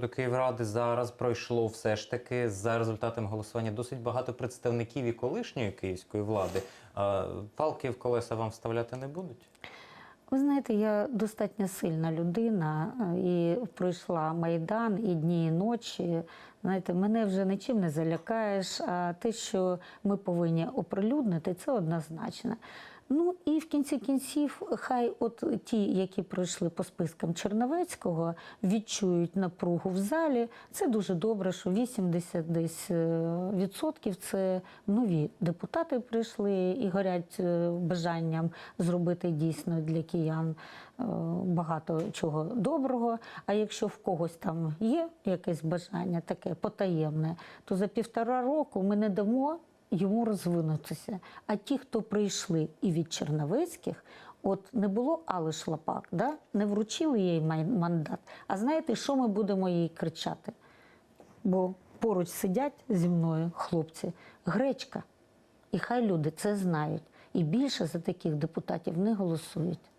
До Київради зараз пройшло все ж таки за результатами голосування досить багато представників і колишньої київської влади. А, Палки в колеса вам вставляти не будуть? Ви знаєте, я достатньо сильна людина е, і пройшла майдан і дні, і ночі. Знаєте, мене вже нічим не залякаєш. А те, що ми повинні оприлюднити, це однозначно. Ну і в кінці кінців, хай от ті, які пройшли по спискам Черновецького, відчують напругу в залі. Це дуже добре, що 80 десь е, відсотків це нові депутати прийшли і горять е, бажанням зробити дійсно для киян е, багато чого доброго. А якщо в когось там є якесь бажання таке потаємне, то за півтора року ми не дамо йому розвинутися. А ті, хто прийшли і від Черновецьких, от не було Али Шлапак, да? не вручили їй мандат. А знаєте, що ми будемо їй кричати? Бо поруч сидять зі мною хлопці, гречка. І хай люди це знають. І більше за таких депутатів не голосують.